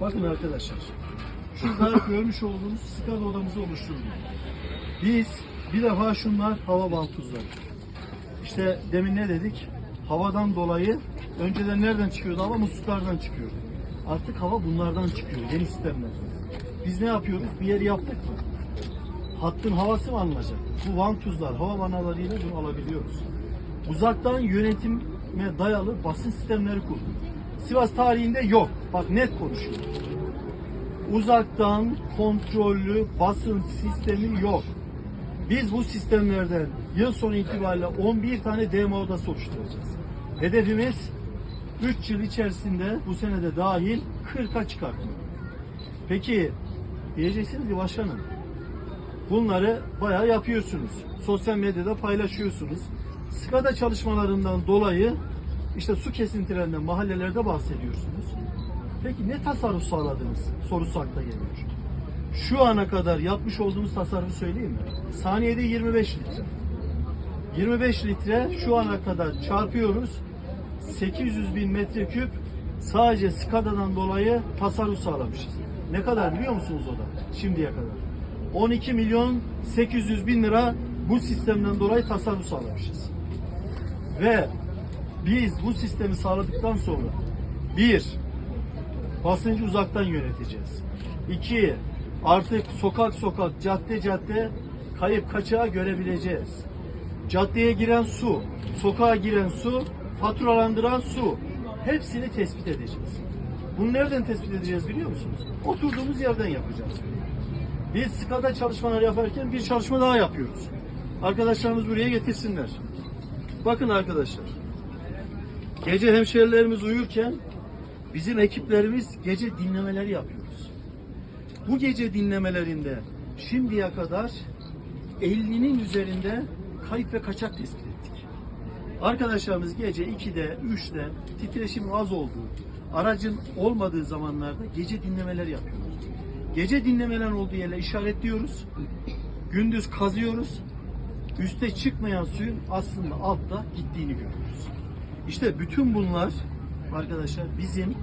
Bakın arkadaşlar. Şurada görmüş olduğunuz SCADA odamızı oluşturduk. Biz bir defa şunlar hava vantuzları. İşte demin ne dedik? Havadan dolayı önceden nereden çıkıyordu? Hava musluklardan çıkıyordu. Artık hava bunlardan çıkıyor. Yeni sistemler. Biz ne yapıyoruz? Bir yeri yaptık mı? Hattın havası mı alınacak? Bu vantuzlar, hava vanalarıyla bunu alabiliyoruz. Uzaktan yönetime dayalı basın sistemleri kurduk. Sivas tarihinde yok. Bak net konuşuyorum. Uzaktan kontrollü basın sistemi yok. Biz bu sistemlerden yıl sonu itibariyle 11 tane demo odası oluşturacağız. Hedefimiz 3 yıl içerisinde bu senede dahil 40'a çıkartmak. Peki diyeceksiniz ki başkanım bunları bayağı yapıyorsunuz. Sosyal medyada paylaşıyorsunuz. SKADA çalışmalarından dolayı işte su kesintilerinden mahallelerde bahsediyorsunuz. Peki ne tasarruf sağladınız? Sorusu akla geliyor. Şu ana kadar yapmış olduğumuz tasarrufu söyleyeyim mi? Saniyede 25 litre. 25 litre şu ana kadar çarpıyoruz. 800 bin metreküp sadece SCADA'dan dolayı tasarruf sağlamışız. Ne kadar biliyor musunuz o da şimdiye kadar? 12 milyon 800 bin lira bu sistemden dolayı tasarruf sağlamışız. Ve biz bu sistemi sağladıktan sonra bir, basıncı uzaktan yöneteceğiz. İki, artık sokak sokak, cadde cadde kayıp kaçağı görebileceğiz. Caddeye giren su, sokağa giren su, faturalandıran su hepsini tespit edeceğiz. Bunu nereden tespit edeceğiz biliyor musunuz? Oturduğumuz yerden yapacağız. Biz SKADA çalışmalar yaparken bir çalışma daha yapıyoruz. Arkadaşlarımız buraya getirsinler. Bakın arkadaşlar. Gece hemşerilerimiz uyurken bizim ekiplerimiz gece dinlemeleri yapıyoruz. Bu gece dinlemelerinde şimdiye kadar 50'nin üzerinde kayıp ve kaçak tespit ettik. Arkadaşlarımız gece 2'de, 3'te titreşimin az olduğu, aracın olmadığı zamanlarda gece dinlemeler yapıyoruz. Gece dinlemeler olduğu yerle işaretliyoruz. Gündüz kazıyoruz. Üste çıkmayan suyun aslında altta gittiğini görüyoruz. İşte bütün bunlar arkadaşlar bizim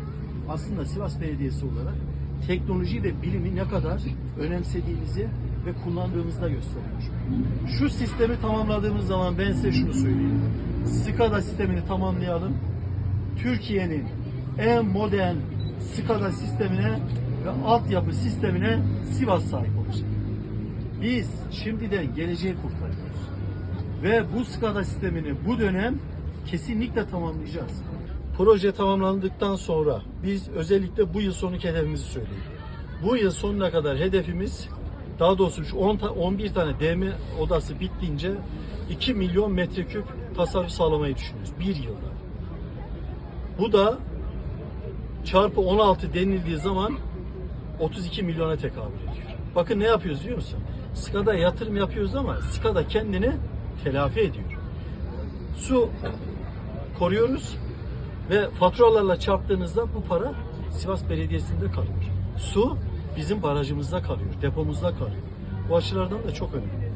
aslında Sivas Belediyesi olarak teknoloji ve bilimi ne kadar önemsediğimizi ve kullandığımızda gösteriyor. Şu sistemi tamamladığımız zaman ben size şunu söyleyeyim. SCADA sistemini tamamlayalım. Türkiye'nin en modern SCADA sistemine ve altyapı sistemine Sivas sahip olacak. Biz şimdiden geleceği kurtarıyoruz. Ve bu SCADA sistemini bu dönem kesinlikle tamamlayacağız. Proje tamamlandıktan sonra biz özellikle bu yıl sonraki hedefimizi söyleyeyim. Bu yıl sonuna kadar hedefimiz daha doğrusu şu 10 ta- 11 tane DM odası bittiğince 2 milyon metreküp tasarruf sağlamayı düşünüyoruz bir yılda. Bu da çarpı 16 denildiği zaman 32 milyona tekabül ediyor. Bakın ne yapıyoruz biliyor musun? SCADA yatırım yapıyoruz ama SCADA kendini telafi ediyor. Su koruyoruz ve faturalarla çarptığınızda bu para Sivas Belediyesi'nde kalıyor. Su bizim barajımızda kalıyor, depomuzda kalıyor. Bu açılardan da çok önemli.